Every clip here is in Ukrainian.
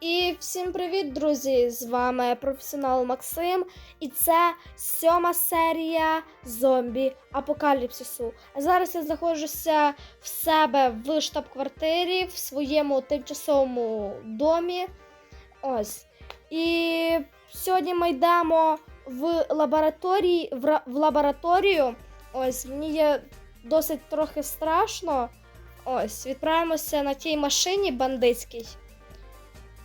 І всім привіт, друзі! З вами професіонал Максим, і це сьома серія зомбі апокаліпсису. А зараз я знаходжуся в себе в штаб-квартирі в своєму тимчасовому домі. Ось. І сьогодні ми йдемо в лабораторії в, в лабораторію. Ось мені є досить трохи страшно. Ось, відправимося на тій машині бандитській.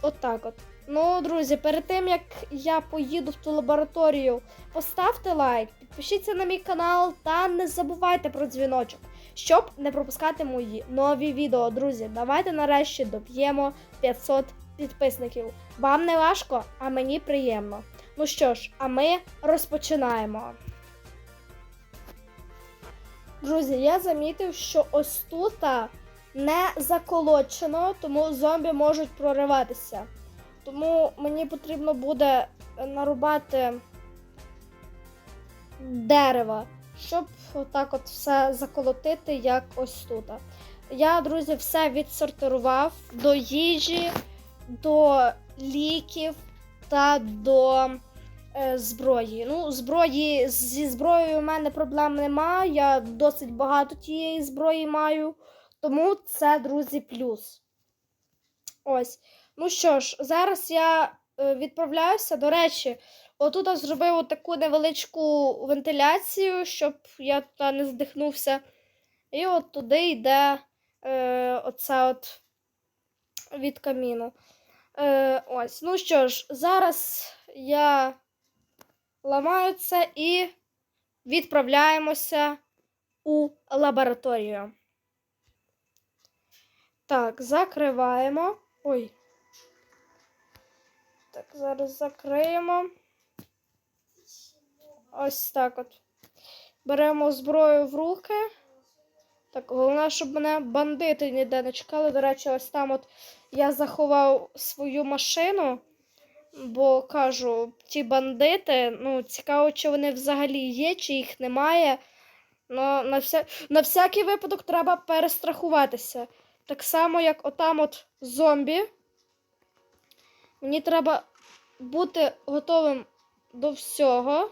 Отак от. Ну, друзі, перед тим як я поїду в ту лабораторію, поставте лайк, підпишіться на мій канал та не забувайте про дзвіночок, щоб не пропускати мої нові відео. Друзі, давайте нарешті доб'ємо 500 підписників. Вам не важко, а мені приємно. Ну що ж, а ми розпочинаємо. Друзі, я замітив, що ось тут не заколочено, тому зомбі можуть прориватися. Тому мені потрібно буде нарубати дерева, щоб отак от все заколотити, як ось тут. Я, друзі, все відсортирував до їжі, до ліків та до зброї. Ну, зброї зі зброєю у мене проблем немає. Я досить багато тієї зброї маю. Тому це, друзі, плюс. Ось. Ну що ж, зараз я е, відправляюся. До речі, отут я зробив таку невеличку вентиляцію, щоб я туди не здихнувся. І от туди йде е, оце от від каміну. Е, ось. Ну що ж, зараз я ламаю це і відправляємося у лабораторію. Так, закриваємо. Ой. Так, зараз закриємо. Ось так от. Беремо зброю в руки. Так, головне, щоб мене бандити ніде не чекали. До речі, ось там от я заховав свою машину, бо кажу, ті бандити, ну, цікаво, чи вони взагалі є, чи їх немає. Ну, на, вся... на всякий випадок треба перестрахуватися. Так само, як отам от зомбі. Мені треба бути готовим до всього.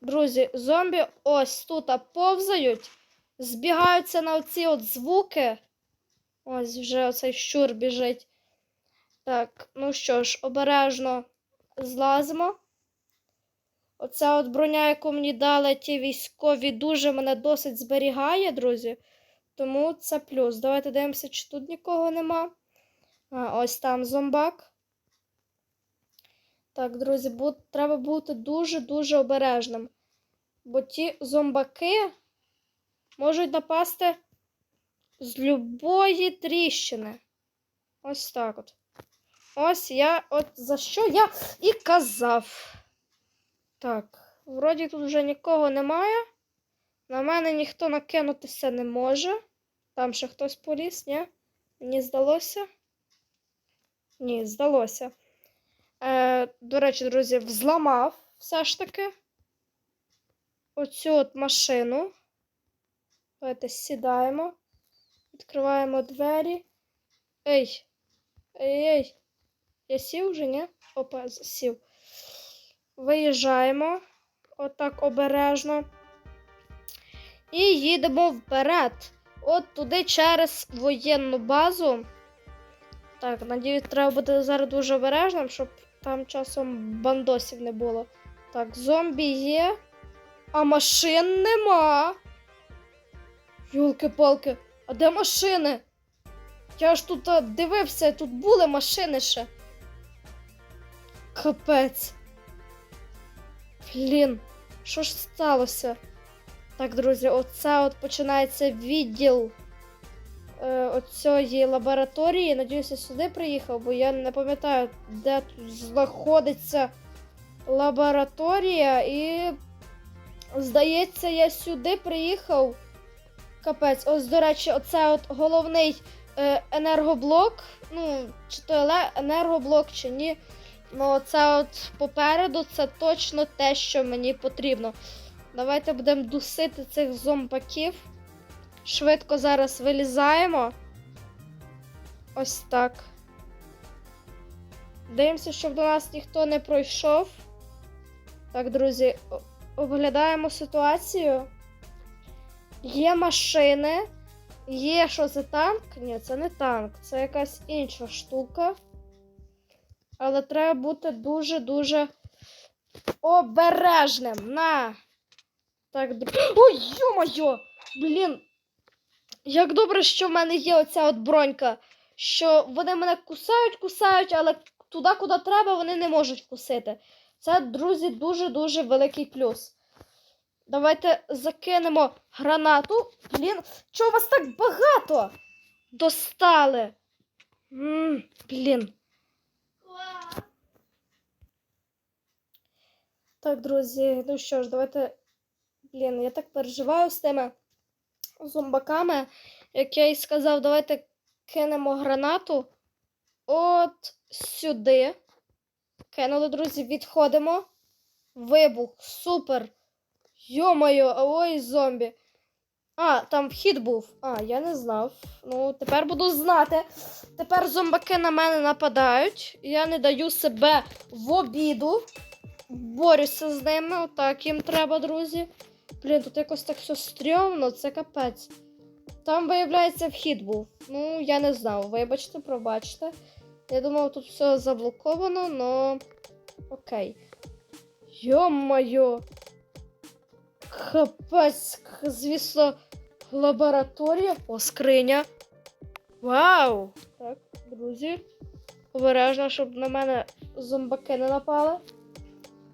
Друзі, зомбі ось тут повзають, збігаються на оці от звуки. Ось вже оцей щур біжить. Так, ну що ж, обережно злазимо. Оця от броня, яку мені дали ті військові, дуже мене досить зберігає, друзі. Тому це плюс. Давайте дивимося, чи тут нікого нема. А, ось там зомбак. Так, друзі, бу- треба бути дуже-дуже обережним. Бо ті зомбаки можуть напасти з любої тріщини. Ось так от. Ось я от за що я і казав. Так, вроді тут вже нікого немає. На мене ніхто накинутися не може. Там ще хтось поліз, ні? Мені здалося? Ні, здалося. Е, до речі, друзі, взламав все ж таки оцю от машину. Давайте сідаємо. Відкриваємо двері. Ей! Ей, ей! Я сів вже, ні? Опа, сів. Виїжджаємо. Отак обережно. І їдемо вперед. От туди через воєнну базу. Так, надіюсь, треба бути зараз дуже обережним, щоб там часом бандосів не було. Так, зомбі є, а машин нема. Юлки-палки, а де машини? Я ж тут дивився, тут були машини ще. Капець. Блін, що ж сталося? Так, друзі, оце от починається відділ е, оцієї лабораторії. Надіюся, сюди приїхав, бо я не пам'ятаю, де тут знаходиться лабораторія. І, здається, я сюди приїхав. Капець, ось, до речі, оце от головний е, енергоблок. Ну, чи то енергоблок, чи ні. Ну, це от попереду це точно те, що мені потрібно. Давайте будемо дусити цих зомбаків. Швидко зараз вилізаємо. Ось так. Дивимося, щоб до нас ніхто не пройшов. Так, друзі, оглядаємо ситуацію. Є машини. Є що це танк? Ні, це не танк, це якась інша штука. Але треба бути дуже-дуже обережним. На! Так, Ой, йо-моє! Блін! Як добре, що в мене є оця от бронька. Що вони мене кусають, кусають, але туди, куди треба, вони не можуть вкусити. Це, друзі, дуже-дуже великий плюс. Давайте закинемо гранату. Блін, чого вас так багато? Достали. м блін. Так, друзі, ну що ж, давайте. Блін, я так переживаю з тими зомбаками. Як я і сказав, давайте кинемо гранату. От сюди. Кинули, друзі, відходимо. Вибух, супер. Йо-моє, ой, зомбі. А, там вхід був. А, я не знав. Ну, тепер буду знати. Тепер зомбаки на мене нападають. Я не даю себе в обіду. Борюся з ними. Отак їм треба, друзі. Блін, тут якось так все стрьомно, це капець. Там, виявляється, вхід був. Ну, я не знав. Вибачте, пробачте. Я думав, тут все заблоковано, но окей. Йо-моє. Капець, звісно, лабораторія. О, скриня. Вау! Так, друзі. Обережно, щоб на мене зомбаки не напали.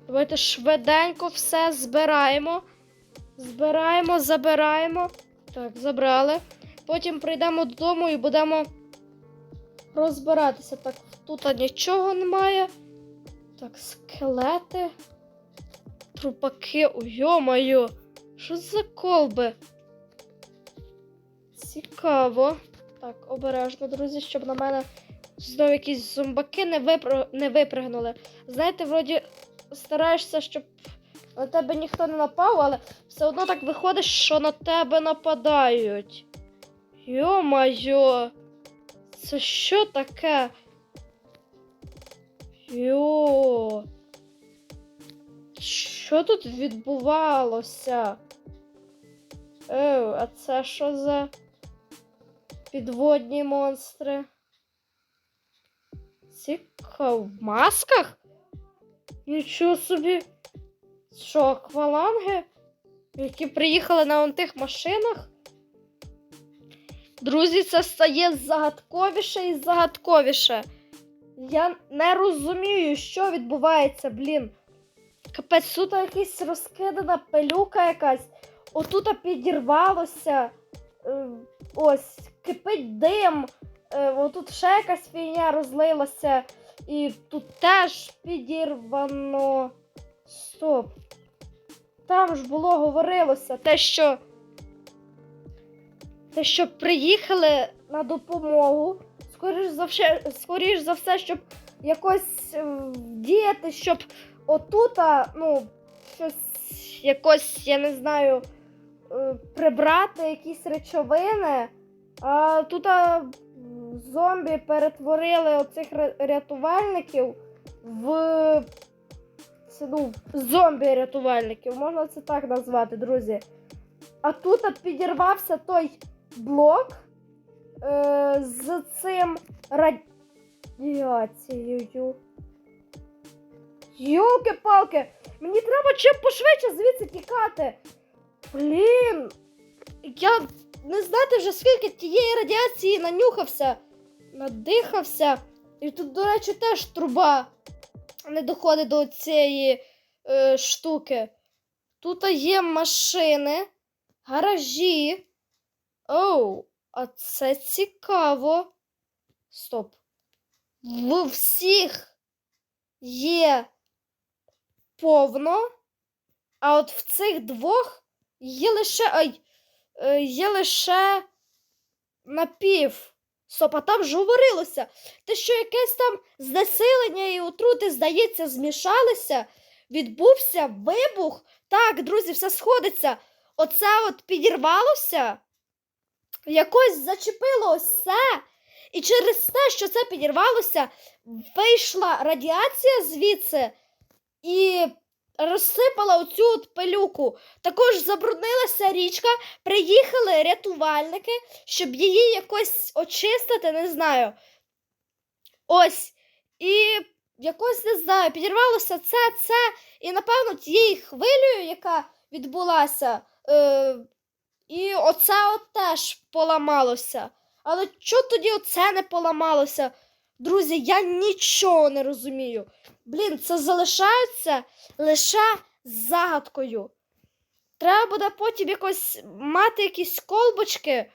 Давайте швиденько все збираємо. Збираємо, забираємо. Так, забрали. Потім прийдемо додому і будемо розбиратися. Так, тут нічого немає. Так, скелети. Трупаки. Ой, Йо-моє. Що за колби? Цікаво. Так, обережно, друзі, щоб на мене знову якісь зомбаки не, випр... не випригнули. Знаєте, вроді стараєшся, щоб на тебе ніхто не напав, але все одно так виходить, що на тебе нападають. Йо-майо, це що таке? Йо. Що тут відбувалося? Еу, а це що за підводні монстри? Цікаво, в масках? Нічого собі. Що, акваланги? Які приїхали на тих машинах? Друзі, це стає загадковіше і загадковіше. Я не розумію, що відбувається, блін. Капець, тут якась розкидана пилюка якась. Отут підірвалося. Е, ось, кипить дим. Е, отут ще якась фігня розлилася. І тут теж підірвано. Стоп. Там ж було говорилося те, що. Те, що приїхали на допомогу. Скоріш за все, скоріш за все, щоб якось е, діяти, щоб отута, ну, щось якось, я не знаю, е, прибрати якісь речовини. А тут а, зомбі перетворили оцих рятувальників в ну, зомбі-рятувальників, можна це так назвати, друзі. А тут підірвався той блок е, з цим радіацією. Йолки-палки! Мені треба чим пошвидше звідси тікати. Блін. Я не знати вже скільки тієї радіації нанюхався, надихався. І тут, до речі, теж труба не доходить до цієї е, штуки. Тут є машини, гаражі. Оу, а це цікаво. Стоп. В всіх є повно, а от в цих двох є лише. Ай, є лише напів. Стоп, а там ж говорилося, те, що якесь там знесилення і отрути, здається, змішалися, відбувся вибух. Так, друзі, все сходиться. Оце от підірвалося, якось зачепило це. І через те, що це підірвалося, вийшла радіація звідси і розсипала оцю от пилюку. Також забруднилася річка, приїхали рятувальники, щоб її якось очистити, не знаю. Ось. І якось не знаю, підірвалося це, це. І, напевно, тією хвилею, яка відбулася, е, і оце от теж поламалося. Але чого тоді оце не поламалося? Друзі, я нічого не розумію. Блін, це залишається лише загадкою. Треба буде потім якось мати якісь колбочки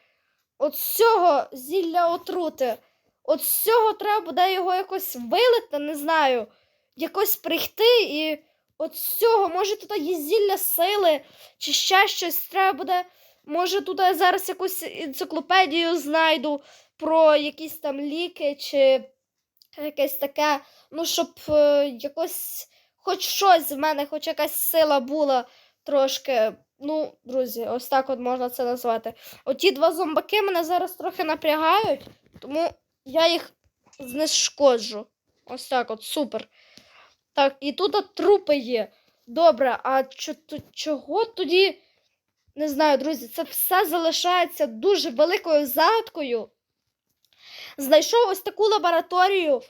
от цього зілля отрути. От з цього треба буде його якось вилити, не знаю, якось прийти і от з цього, може, тут є зілля сили, чи ще щось треба буде. Може, тут я зараз якусь енциклопедію знайду про якісь там ліки, чи якесь таке, ну, щоб е, якось хоч щось в мене, хоч якась сила була трошки. Ну, друзі, ось так от можна це назвати. Оті два зомбаки мене зараз трохи напрягають, тому я їх знешкоджу. Ось так от, супер. Так, і тут от трупи є. Добре, а чого тоді? Не знаю, друзі, це все залишається дуже великою загадкою. Знайшов ось таку лабораторію.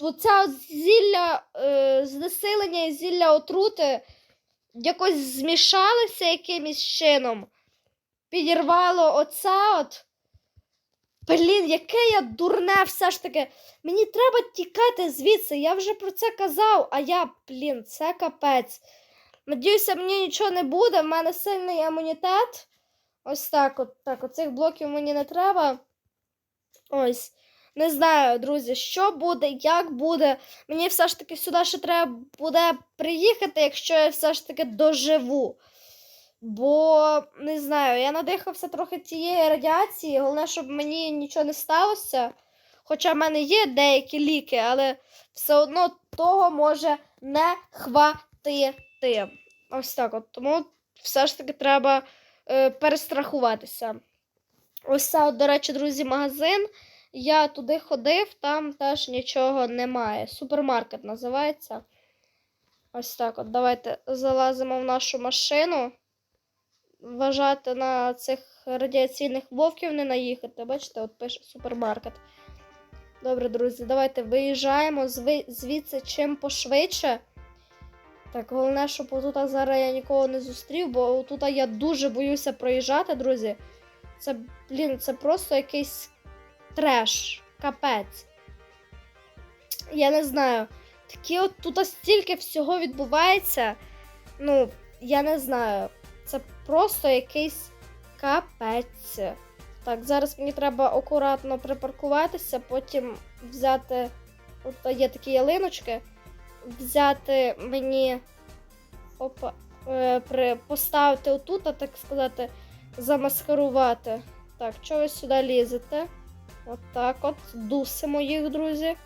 Оця зілля е, знесилення і зілля отрути якось змішалися якимось чином. Підірвало оце от. Блін, яке я дурне все ж таки. Мені треба тікати звідси. Я вже про це казав, а я, блін, це капець. Надіюся, мені нічого не буде. В мене сильний імунітет. Ось так от. Так, оцих блоків мені не треба. Ось. Не знаю, друзі, що буде, як буде. Мені все ж таки сюди ще треба буде приїхати, якщо я все ж таки доживу. Бо не знаю, я надихався трохи цієї радіації. Головне, щоб мені нічого не сталося. Хоча в мене є деякі ліки, але все одно того може не хватити. Ось так от. Тому все ж таки треба е, перестрахуватися. Ось це, до речі, друзі, магазин. Я туди ходив, там теж нічого немає. Супермаркет називається. Ось так от. Давайте залазимо в нашу машину. Вважати на цих радіаційних вовків не наїхати. Бачите, от пише супермаркет. Добре, друзі, давайте виїжджаємо звідси чим пошвидше. Так, головне, щоб отут зараз я нікого не зустрів, бо тут я дуже боюся проїжджати, друзі. Це, блін, це просто якийсь треш, капець. Я не знаю. Такі от тут стільки всього відбувається. Ну, я не знаю. Це просто якийсь капець. Так, зараз мені треба акуратно припаркуватися, потім взяти. От є такі ялиночки. Взяти мені. Опа. Е, поставити отут, а так сказати, замаскарувати. Так, чого ви сюди лізете? От так от. Дусимо їх, друзі.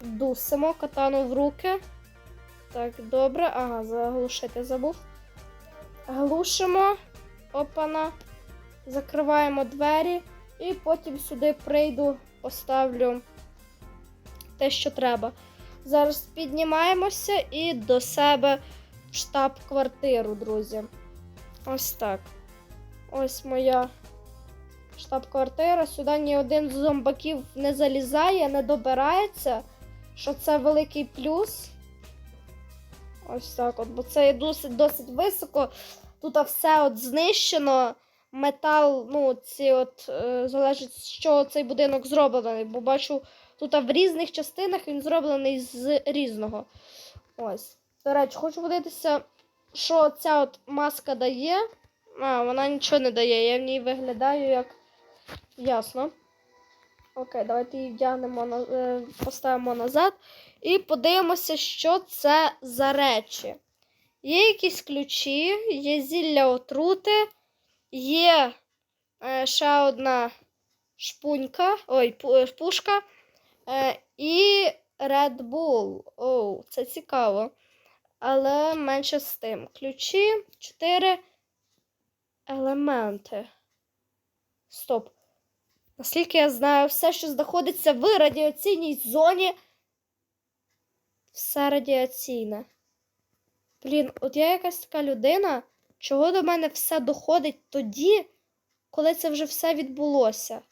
Дусимо катану в руки. Так, добре. Ага, заглушити забув. Глушимо. Опана. Закриваємо двері. І потім сюди прийду, поставлю те, що треба. Зараз піднімаємося і до себе в штаб-квартиру, друзі. Ось так. Ось моя штаб-квартира. Сюди ні один з зомбаків не залізає, не добирається. Що це великий плюс. Ось так от, бо це досить досить високо. Тут все от знищено. Метал, ну, ці от е, залежить, чого цей будинок зроблений. Бо бачу, тут в різних частинах він зроблений з різного. Ось. До речі, хочу подивитися, що ця от маска дає. А, вона нічого не дає. Я в ній виглядаю як ясно. Окей, давайте її вдягнемо на- е, поставимо назад і подивимося, що це за речі. Є якісь ключі, є зілля отрути, є е, ще одна шпунька, ой, е, пушка е, і Red Bull. Оу, це цікаво. Але менше з тим. Ключі, 4 елементи. Стоп. Наскільки я знаю, все, що знаходиться в радіаційній зоні, все радіаційне. Блін, от я якась така людина, чого до мене все доходить тоді, коли це вже все відбулося.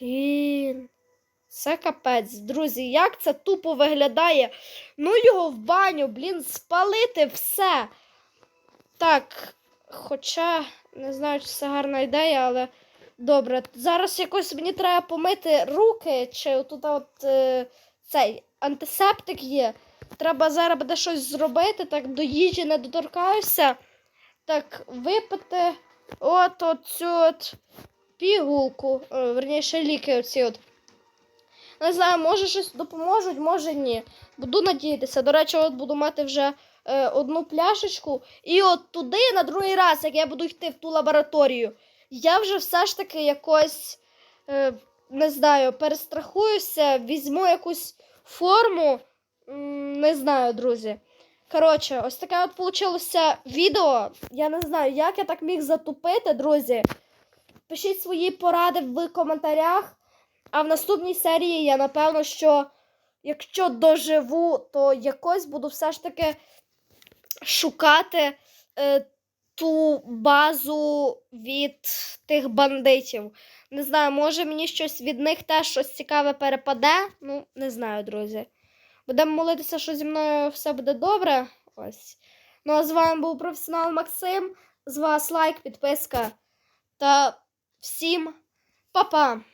Блін. Це капець, друзі, як це тупо виглядає? Ну його в баню, блін, спалити все. Так, хоча не знаю, чи це гарна ідея, але добре. Зараз якось мені треба помити руки, чи тут от е, цей антисептик є. Треба зараз буде щось зробити, так до їжі не доторкаюся. Так, випити от оцю от пігулку, е, верніше ліки оці от. Не знаю, може щось допоможуть, може ні. Буду надіятися. До речі, от буду мати вже е, одну пляшечку. І от туди, на другий раз, як я буду йти в ту лабораторію, я вже все ж таки якось, е, не знаю, перестрахуюся, візьму якусь форму. Не знаю, друзі. Коротше, ось таке от получилося відео. Я не знаю, як я так міг затупити, друзі. Пишіть свої поради в коментарях. А в наступній серії я напевно, що якщо доживу, то якось буду все ж таки шукати е, ту базу від тих бандитів. Не знаю, може мені щось від них теж щось цікаве перепаде. Ну, не знаю, друзі. Будемо молитися, що зі мною все буде добре. Ось. Ну а з вами був професіонал Максим. З вас лайк, підписка та всім па-па!